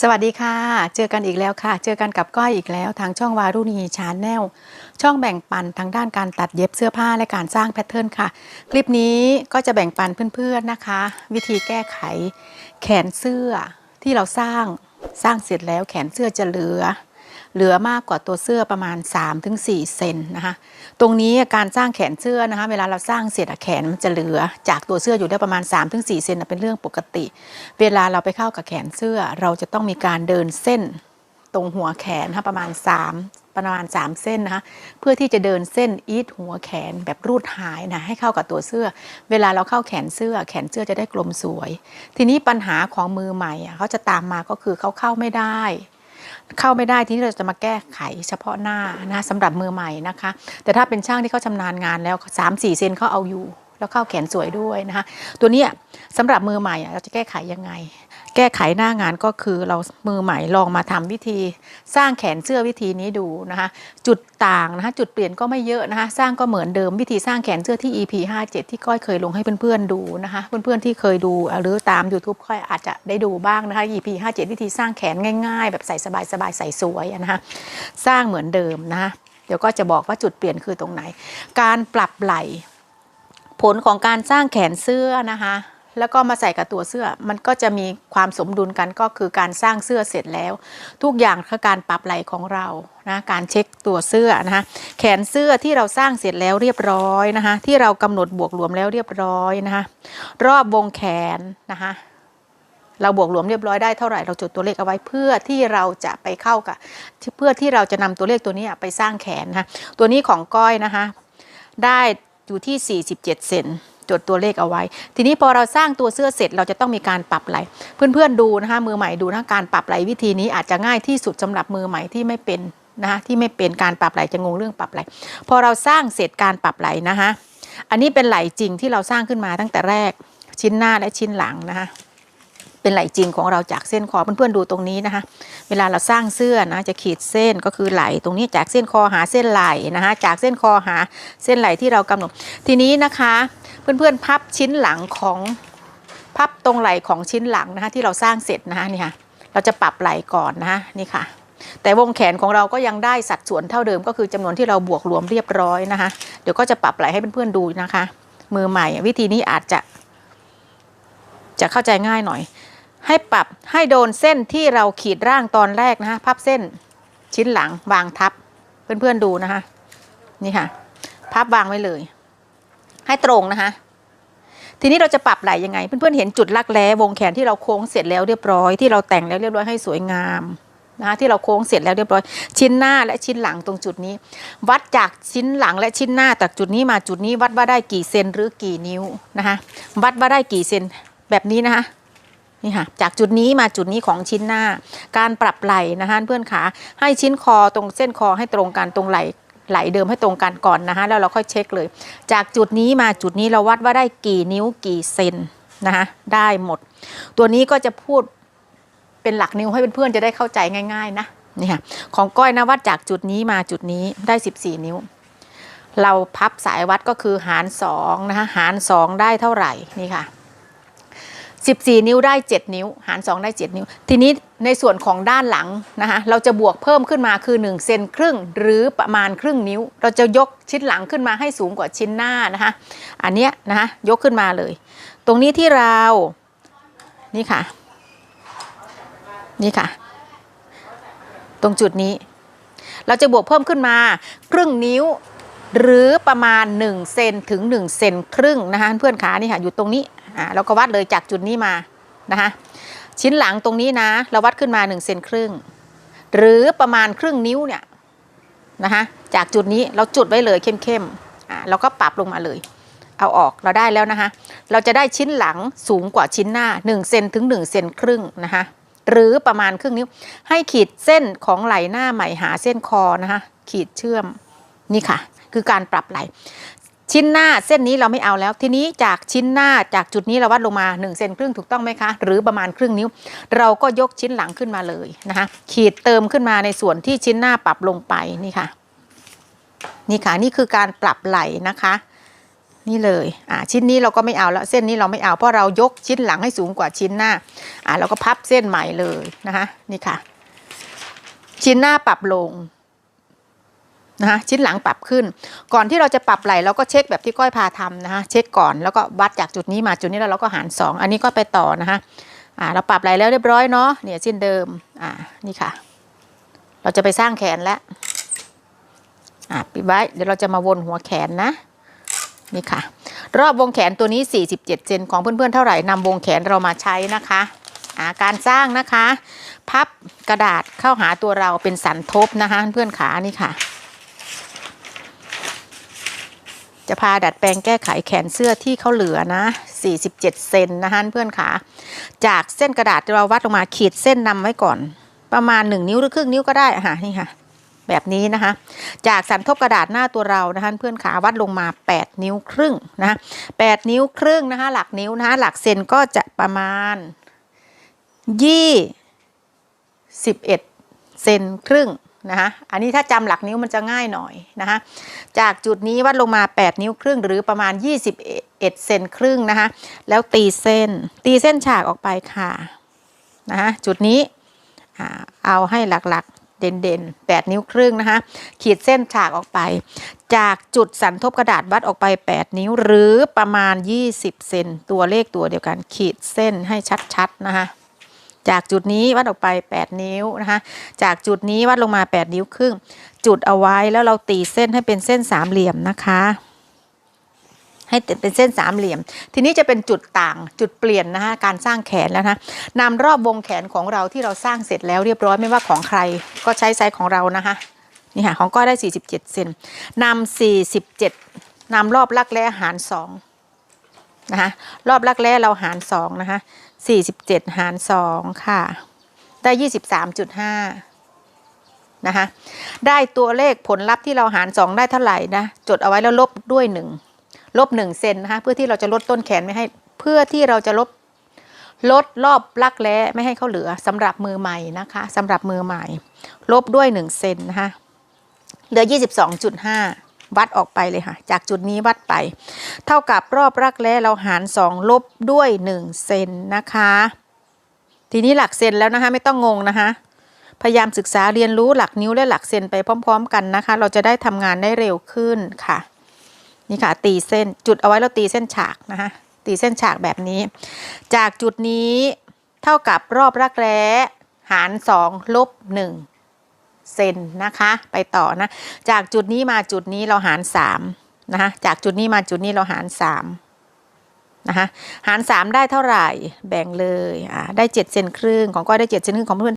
สวัสดีค่ะ เจอกันอีกแล้วค่ะ เจอกันกับก้อยอีกแล้ว ทางช่องวารุณีชาแนล ช่องแบ่งปันทางด้านการตัดเย็บเสื้อผ้าและการสร้างแพทเทิร์นค่ะ คลิปนี้ก็จะแบ่งปันเพื่อนๆนะคะ วิธีแก้ไข แขนเสื้อที่เราสร้างสร้างเสร็จแล้วแขนเสื้อจะเหลือ เหลือมากกว่าตัวเสื้อประมาณ 3-4 เซนนะคะตรงนี้การสร้างแขนเสื้อนะคะเวลาเราสร้างเสร็จแขนมันจะเหลือจากตัวเสื้ออยู่ได้ประมาณ 3-4 เซนเป็นเรื่องปกติ เวลาเราไปเข้ากับแขนเสื้อ เราจะต้องมีการเดินเส้น ตรงหัวแขนนะคะประมาณ 3ประมาณ 3 เส้นนะคะเพื่อที่จะเดินเส้นอีทหัวแขนแบบรูดหายนะให้เข้ากับตัวเสื้อ เวลาเราเข้าแขนเสื้อ แขนเสื้อจะได้กลมสวย ทีนี้ปัญหาของมือใหม่อะเขาจะตามมาก็คือเขาเข้าไม่ได้ เข้าไม่ได้ที่เราจะมาแก้ไขเฉพาะหน้านะสำหรับมือใหม่นะคะ แต่ถ้าเป็นช่างที่เขาชำนาญงานแล้ว 3-4 เซนเขาเอาอยู่ แล้วเข้าแขนสวยด้วยนะคะตัวนี้สำหรับมือใหม่เราจะแก้ไขยังไง แก้ไขหน้างานก็คือเรามือใหม่ลองมาทำวิธี สร้างแขนเสื้อวิธีนี้ดูนะคะ จุดต่างนะคะจุดเปลี่ยนก็ไม่เยอะนะคะ สร้างก็เหมือนเดิมวิธีสร้างแขนเสื้อที่ EP 57 ที่ก้อยเคยลงให้เพื่อนๆดูนะคะ เพื่อนๆที่เคยดูหรือตาม YouTube ก้อยอาจจะได้ดูบ้างนะคะ EP 57 วิธีสร้างแขนง่าย ๆ แบบใส่สบายๆใส่สวยนะคะสร้างเหมือนเดิมนะคะเดี๋ยวก็จะบอกว่าจุดเปลี่ยนคือตรงไหน การปรับไหล่ผลของการสร้างแขนเสื้อนะคะ แล้วก็มาใส่กับตัวเสื้อ มันก็จะมีความสมดุลกันก็คือการสร้างเสื้อเสร็จแล้ว ทุกอย่างคือการปรับไหลของเรานะการเช็คตัวเสื้อนะคะแขนเสื้อที่เราสร้างเสร็จแล้วเรียบร้อยนะคะที่เรากำหนดบวกรวมแล้วเรียบร้อยนะคะรอบวงแขนนะคะเราบวกรวมเรียบร้อยได้เท่าไหร่เราจดตัวเลขเอาไว้เพื่อที่เราจะไปเข้ากับเพื่อที่เราจะนำตัวเลขตัวนี้ไปสร้างแขนนะคะตัวนี้ของก้อยนะคะได้อยู่ที่ 47 เซน จดตัวเลขเอาไว้ ทีนี้พอเราสร้างตัวเสื้อเสร็จเราจะต้องมีการปรับไหล เพื่อนๆดูนะคะมือใหม่ดูนะการปรับไหลวิธีนี้อาจจะง่ายที่สุดสำหรับมือใหม่ที่ไม่เป็นนะคะที่ไม่เป็นการปรับไหลจะงงเรื่องปรับไหล พอเราสร้างเสร็จการปรับไหลนะคะอันนี้เป็นไหลจริงที่เราสร้างขึ้นมาตั้งแต่แรกชิ้นหน้าและชิ้นหลังนะคะเป็นไหลจริงของเราจากเส้นคอเพื่อนๆดูตรงนี้นะคะ เวลาเราสร้างเสื้อนะจะขีดเส้นก็คือไหลตรงนี้จากเส้นคอหาเส้นไหลนะคะจากเส้นคอหาเส้นไหลที่เรากำหนดทีนี้นะคะ เพื่อนๆพับชิ้นหลังของพับตรงไหลของชิ้นหลังนะคะที่เราสร้างเสร็จนะคะนี่ค่ะเราจะปรับไหลก่อนนะคะนี่ค่ะ แต่วงแขนของเราก็ยังได้สัดส่วนเท่าเดิม ก็คือจำนวนที่เราบวกรวมเรียบร้อยนะคะ เดี๋ยวก็จะปรับไหลให้เพื่อนๆดูนะคะ มือใหม่วิธีนี้อาจจะ จะเข้าใจง่ายหน่อย ให้ปรับให้โดนเส้นที่เราขีดร่างตอนแรกนะคะพับเส้นชิ้นหลังวางทับ เพื่อนๆดูนะคะ นี่ค่ะ พับวางไว้เลย ให้ตรงนะคะ ทีนี้เราจะปรับไหลยังไง เพื่อนๆเห็นจุดลักแร้วงแขนที่เราโค้งเสร็จแล้วเรียบร้อยที่เราแต่งแล้วเรียบร้อยให้สวยงามนะคะที่เราโค้งเสร็จแล้วเรียบร้อย ชิ้นหน้าและชิ้นหลังตรงจุดนี้ วัดจากชิ้นหลังและชิ้นหน้าจากจุดนี้มาจุดนี้วัดว่าได้กี่เซนหรือกี่นิ้วนะคะวัดว่าได้กี่เซนแบบนี้นะคะนี่ค่ะจากจุดนี้มาจุดนี้ของชิ้นหน้า การปรับไหล่นะคะเพื่อนขาให้ชิ้นคอตรงเส้นคอให้ตรงกันตรงไหล่ ไหลเดิมให้ตรงกันก่อนนะคะแล้วเราค่อยเช็คเลย จากจุดนี้มาจุดนี้เราวัดว่าได้กี่นิ้วกี่เซนนะคะได้หมด ตัวนี้ก็จะพูดเป็นหลักนิ้วให้เพื่อนๆจะได้เข้าใจง่าย ๆ นะนี่ค่ะของก้อยนะวัดจากจุดนี้มาจุดนี้ได้ 14 นิ้ว เราพับสายวัดก็คือหาร2นะคะหาร 2 ได้เท่าไหร่นี่ค่ะ 14 นิ้วได้ 7 นิ้ว หาร 2 ได้ 7 นิ้ว ทีนี้ในส่วนของด้านหลังนะคะเราจะบวกเพิ่มขึ้นมาคือ 1 เซนครึ่ง หรือประมาณครึ่งนิ้ว เราจะยกชิ้นหลังขึ้นมาให้สูงกว่าชิ้นหน้านะคะอันเนี้ยนะคะยกขึ้นมาเลย ตรงนี้ที่เรานี่ค่ะ นี่ค่ะ ตรงจุดนี้ เราจะบวกเพิ่มขึ้นมา ครึ่งนิ้วหรือประมาณ 1 เซนถึง 1 เซนครึ่งนะคะเพื่อนขานี่ค่ะอยู่ตรงนี้ อ่าเราก็วัดเลยจากจุดนี้มานะคะชิ้นหลังตรงนี้นะ เราวัดขึ้นมา1เซนครึ่ง หรือประมาณครึ่งนิ้วเนี่ยนะคะจากจุดนี้เราจุดไว้เลยเข้มๆอ่าเราก็ปรับลงมาเลย เอาออกเราได้แล้วนะคะ เราจะได้ชิ้นหลังสูงกว่าชิ้นหน้า1เซนถึง1เซนครึ่งนะคะหรือประมาณครึ่งนิ้ว ให้ขีดเส้นของไหล่หน้าใหม่หาเส้นคอนะคะขีดเชื่อมนี่ค่ะ คือการปรับไหล่ ชิ้นหน้าเส้นนี้เราไม่เอาแล้ว ทีนี้จากชิ้นหน้าจากจุดนี้เราวัดลงมา1เซนครึ่งถูกต้องไหมคะ หรือประมาณครึ่งนิ้ว เราก็ยกชิ้นหลังขึ้นมาเลยนะคะขีดเติมขึ้นมาในส่วนที่ชิ้นหน้าปรับลงไปนี่ค่ะ นี่ค่ะนี่คือการปรับไหลนะคะ นี่เลยอ่าชิ้นนี้เราก็ไม่เอาแล้วเส้นนี้เราไม่เอาเพราะเรายกชิ้นหลังให้สูงกว่าชิ้นหน้าอ่าเราก็พับเส้นใหม่เลยนะคะนี่ค่ะ ชิ้นหน้าปรับลง นะคะชิ้นหลังปรับขึ้น ก่อนที่เราจะปรับไหล่เราก็เช็คแบบที่ก้อยพาทำนะคะเช็คก่อนแล้วก็วัดจากจุดนี้มาจุดนี้แล้วเราก็หารสองอันนี้ก็ไปต่อนะคะอ่าเราปรับไหล่แล้วเรียบร้อยเนาะเนี่ยเส้นเดิมอ่านี่ค่ะ เราจะไปสร้างแขนแล้วอ่าปิดไว้เดี๋ยวเราจะมาวนหัวแขนนะนี่ค่ะ รอบวงแขนตัวนี้ 47 เซนของเพื่อนๆเท่าไหร่นำวงแขนเรามาใช้นะคะาการสร้างนะคะ พับกระดาษเข้าหาตัวเราเป็นสันทบนะคะ เพื่อนขานี่ค่ะ จะพาดัดแปลงแก้ไขแขนเสื้อที่เขาเหลือนะ 47 เซนนะคะเพื่อนขาจากเส้นกระดาษเราวัดลงมาขีดเส้นนำไว้ก่อน ประมาณ 1 นิ้วหรือครึ่งนิ้วก็ได้อะค่ะนี่ค่ะ แบบนี้นะคะ จากสันทบกระดาษหน้าตัวเรานะคะเพื่อนขาวัดลงมา 8 นิ้วครึ่งนะคะ8นิ้วครึ่งนะคะหลักนิ้วนะคะหลักเซนก็จะประมาณยี่สิบเอ็ดเซนครึ่ง นะคะอันนี้ถ้าจำหลักนิ้วมันจะง่ายหน่อยนะคะจากจุดนี้วัดลงมา 8 นิ้วครึ่งหรือประมาณ 21เซนครึ่งนะคะแล้วตีเส้น ตีเส้นฉากออกไปค่ะนะคะจุดนี้เอาให้หลักๆเด่นๆ 8 นิ้วครึ่งนะคะขีดเส้นฉากออกไป จากจุดสันทบกระดาษวัดออกไป 8 นิ้วหรือประมาณ 20 เซนตัวเลขตัวเดียวกัน ขีดเส้นให้ชัดๆนะคะ จากจุดนี้วัดออกไป 8 นิ้วนะคะ จากจุดนี้วัดลงมา 8 นิ้วครึ่ง จุดเอาไว้แล้วเราตีเส้นให้เป็นเส้นสามเหลี่ยมนะคะ ให้เป็นเส้นสามเหลี่ยม ทีนี้จะเป็นจุดต่างจุดเปลี่ยนนะคะการสร้างแขนแล้วนะนำรอบวงแขนของเราที่เราสร้างเสร็จแล้วเรียบร้อยไม่ว่าของใคร ก็ใช้ไซส์ของเรานะคะนี่ค่ะของก้อยได้ 47 เซนนำ47นำรอบลักแร้หาร2นะคะรอบลักแร้เราหาร2นะคะ 47 หาร 2 ค่ะ ได้ 23.5 นะคะ ได้ตัวเลขผลลัพธ์ที่เราหาร 2 ได้เท่าไหร่นะ จดเอาไว้แล้วลบด้วย 1 ลบ 1 เซนนะคะ เพื่อที่เราจะลดต้นแขนไม่ให้ เพื่อที่เราจะลบลดรอบลักแร้ไม่ให้เขาเหลือสำหรับมือใหม่นะคะสำหรับมือใหม่ ลบด้วย 1 เซนนะคะ เหลือ 22.5 วัดออกไปเลยค่ะ จากจุดนี้วัดไป เท่ากับรอบรักแร้เราหาร 2 ลบด้วย 1 เซนนะคะ ทีนี้หลักเซนแล้วนะคะ ไม่ต้องงงนะคะ พยายามศึกษาเรียนรู้หลักนิ้วและหลักเซนไปพร้อม ๆ กันนะคะ เราจะได้ทำงานได้เร็วขึ้นค่ะ นี่ค่ะ ตีเส้นจุดเอาไว้แล้วตีเส้นฉากนะคะ ตีเส้นฉากแบบนี้ จากจุดนี้เท่ากับรอบรักแร้หาร 2 ลบ 1 เซนนะคะ ไปต่อนะ จากจุดนี้มาจุดนี้เราหาร3นะคะจากจุดนี้มาจุดนี้เราหาร3นะคะหาร 3 ได้เท่าไหร่แบ่งเลยอ่าได้7เซนครึ่งของก้อยได้7เซนครึ่งของเพื่อน